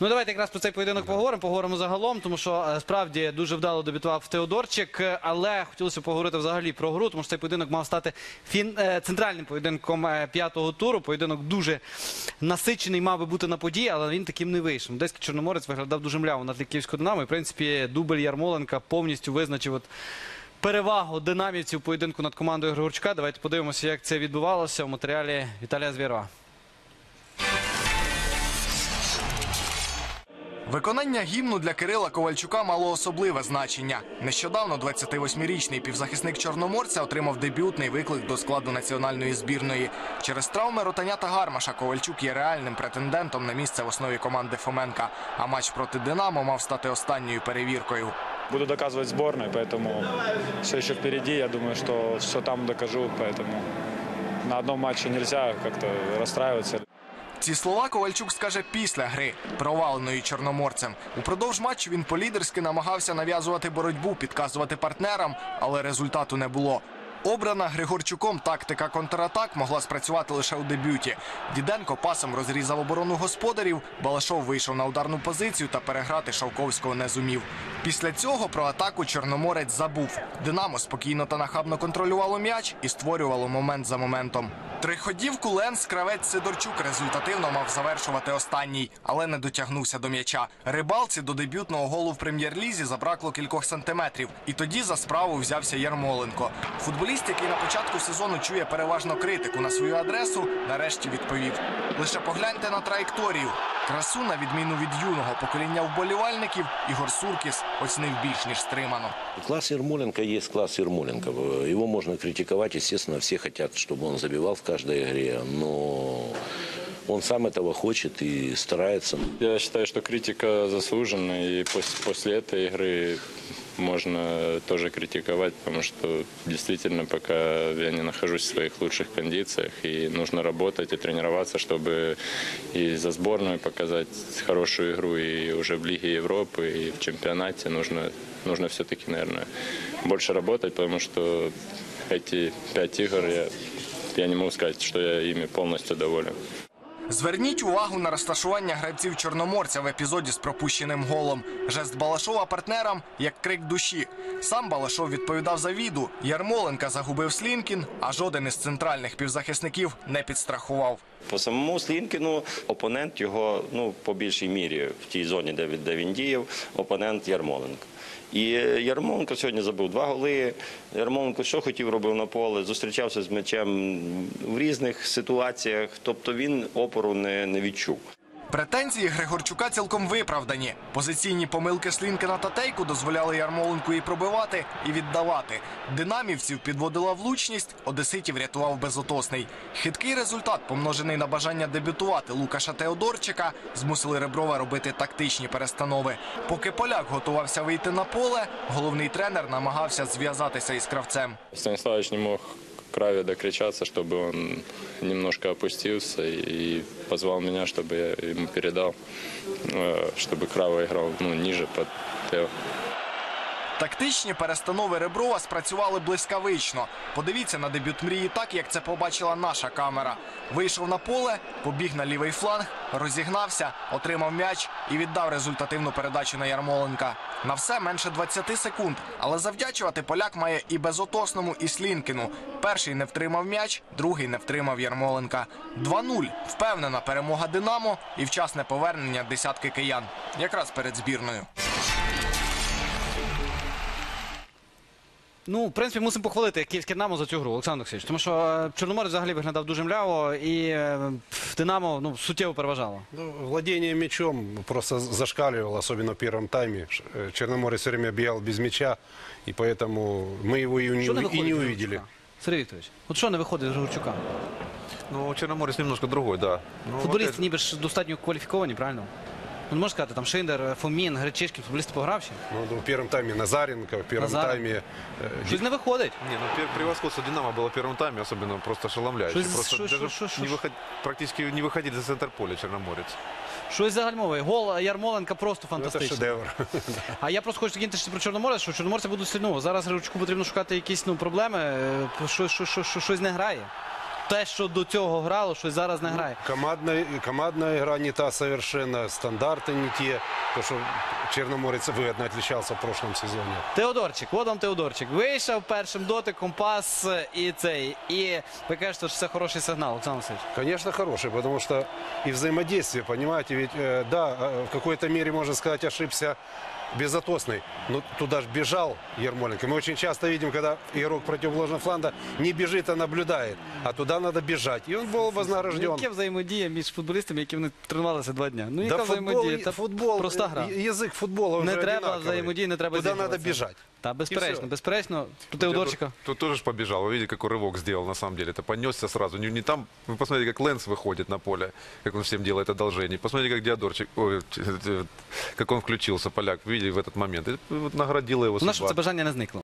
Ну давайте якраз про цей поєдинок поговоримо. Поговоримо загалом, тому що е, справді дуже вдало дебютував Теодорчик. е, Але хотілося поговорити взагалі про гру, тому що цей поєдинок мав стати фін... е, центральним поєдинком п'ятого туру. Поєдинок дуже насичений, мав би бути на події, але він таким не вийшов. Одеський Чорноморець виглядав дуже мляво на тлі Київського Динамо. І, в принципі, дубль Ярмоленка повністю визначив от перевагу динамівців поєдинку над командою Григорчука. Давайте подивимося, як це відбувалося в матеріалі Віталія Звєрова. Виконання гімну для Кирила Ковальчука мало особливе значення. Нещодавно 28-річний півзахисник Чорноморця отримав дебютний виклик до складу національної збірної. Через травми Ротаня та Гармаша Ковальчук є реальним претендентом на місце в основі команди Фоменка. А матч проти Динамо мав стати останньою перевіркою. Буду доказывать сборной, поэтому все еще впереди. Я думаю, что все там докажу, поэтому на одном матче нельзя как-то расстраиваться. Ці слова Ковальчук скаже після гри, проваленої чорноморцем. Упродовж матчу він по-лідерськи намагався нав'язувати боротьбу, підказувати партнерам, але результату не було. Обрана Григорчуком тактика контратак могла спрацювати лише у дебюті. Діденко пасом розрізав оборону господарів. Балашов вийшов на ударну позицію та переграти Шовковського не зумів. Після цього про атаку Чорноморець забув. Динамо спокійно та нахабно контролювало м'яч і створювало момент за моментом. Триходівку Ленс Кравець Сидорчук результативно мав завершувати останній, але не дотягнувся до м'яча. Рибалці до дебютного голу в прем'єр-лізі забракло кількох сантиметрів. І тоді за справу взявся Ярмоленко. Футболіст, який на початку сезону чує переважно критику на свою адресу, нарешті відповів: лише погляньте на траєкторію. Красу, на відміну від юного покоління вболівальників, Ігор Суркіс оцінив більш ніж стримано. Клас Ермоленко є клас Ермоленко. Його можна критикувати, звісно, всі хочуть, щоб он забивав в каждой грі. но он сам этого хочет и старается. Я считаю, что критика заслужена, и пос- после этой игры можно тоже критиковать, потому что действительно пока я не нахожусь в своих лучших кондициях, и нужно работать и тренироваться, чтобы и за сборную показать хорошую игру, и уже в Лиге Европы, и в чемпионате нужно, нужно все-таки, наверное, больше работать, потому что эти пять игр я, я не могу сказать, что я ими полностью доволен. Зверніть увагу на розташування гравців Чорноморця в епізоді з пропущеним голом. Жест Балашова партнерам як крик душі. Сам Балашов відповідав за віду. Ярмоленка загубив Слінкін, а жоден із центральних півзахисників не підстрахував. По самому Слінкіну опонент його ну по більшій мірі в тій зоні, де, він- де він діяв, опонент Ярмоленко. І Ярмоленко сьогодні забив два голи. Ярмоленко що хотів робив на поле, зустрічався з м'ячем в різних ситуаціях, тобто він опору не, не відчув. Претензії Григорчука цілком виправдані. Позиційні помилки Слінкина та Тейку дозволяли Ярмоленку і пробивати, і віддавати. Динамівців підводила влучність, одеситів рятував безотосний. Хиткий результат, помножений на бажання дебютувати Лукаша Теодорчика, змусили Реброва робити тактичні перестанови. Поки поляк готувався вийти на поле, головний тренер намагався зв'язатися із кравцем. Станиславович не мог к Краве докричаться, чтобы он немножко опустился и позвал меня, чтобы я ему передал, э, чтобы Крава играл ну, ниже под Тео. Тактичні перестанови Реброва спрацювали блискавично. Подивіться на дебют мрії так, як це побачила наша камера. Вийшов на поле, побіг на лівий фланг, розігнався, отримав м'яч і віддав результативну передачу на Ярмоленка. На все менше 20 секунд. Але завдячувати поляк має і безотосному, і Слінкіну. Перший не втримав м'яч, другий не втримав Ярмоленка. 2-0. Впевнена перемога Динамо і вчасне повернення десятки киян. Якраз перед збірною. Ну, в принципі, мусимо похвалити київське Динамо за цю гру, Олександр Олексійович. Тому що е, Чорноморець взагалі виглядав дуже мляво, і е, Динамо ну, суттєво переважало. Ну, владение мячом просто зашкаливало, особенно в первом тайме. Ш- э, Черноморец все время бегал без мяча, и поэтому мы его и не, Що не уви- и виходить не з увидели. Григорчука? Сергій Вікторович, от що не виходить з Григорчука? Ну, Черноморец немножко другой, да. Ну, Футболісти опять же, ніби ж достатньо кваліфіковані, правильно? Ну, можна сказати, там Шиндер, Фомін, Гречишкін, футболісти погравші. Ну, ну, в первом тайме Назаренко, в первом Назаренко. тайме э, Щось не виходить. Не, ну пер- превосходство Динамо было в первом тайме, особенно просто ошеломляюще. Что- Просто что- даже что- что- не что- выход- практически не выходили за центр поля Черноморец. Щось загальмовує. Гол Ярмоленка просто ну, это фантастичний. шедевр. А я просто хочу закинути ще про Чорноморець, що Чорноморця будуть сильно. Зараз Григорчуку потрібно шукати якісь ну, проблеми, е, що, що, що, що, щось не грає. те, що до цього грало, щось зараз не грає. Командная, командная игра не та совершенно, стандарты не те. То, что Черноморец выгодно отличался в прошлом сезоне. Теодорчик, от вам Теодорчик. Вийшов першим дотиком пас е, і цей. І ви кажете, що це хороший сигнал, Олександр Васильович. Конечно, хороший, потому что и взаимодействие, понимаете, ведь, э, да, э, в какой-то мере, можно сказать, ошибся безотосный, но туда же бежал Ермоленко. Мы очень часто видим, когда игрок противоположного фланга не бежит, а наблюдает, а туда надо бежать. И он был вознагражден. Яка взаємодія між футболістами, які вони тренувалися два дня? Ну, яка Да футбол, взаємодія? Та футбол, проста гра. э, язык футбола Не уже треба одинаковый. взаємодії, не треба Туда надо зігруватися. бежать. Та безперечно, все. безперечно. Теодорчика. Тут, тут тоже ж побежал. Вы видите, какой рывок сделал на самом деле. Это понесся сразу. Не, не там. Вы посмотрите, как Лэнс выходит на поле, как он всем делает одолжение. Посмотрите, как Диадорчик, ой, как он включился, поляк, видели в этот момент. И вот наградила его У нас щоб судьба. це бажання не зникло.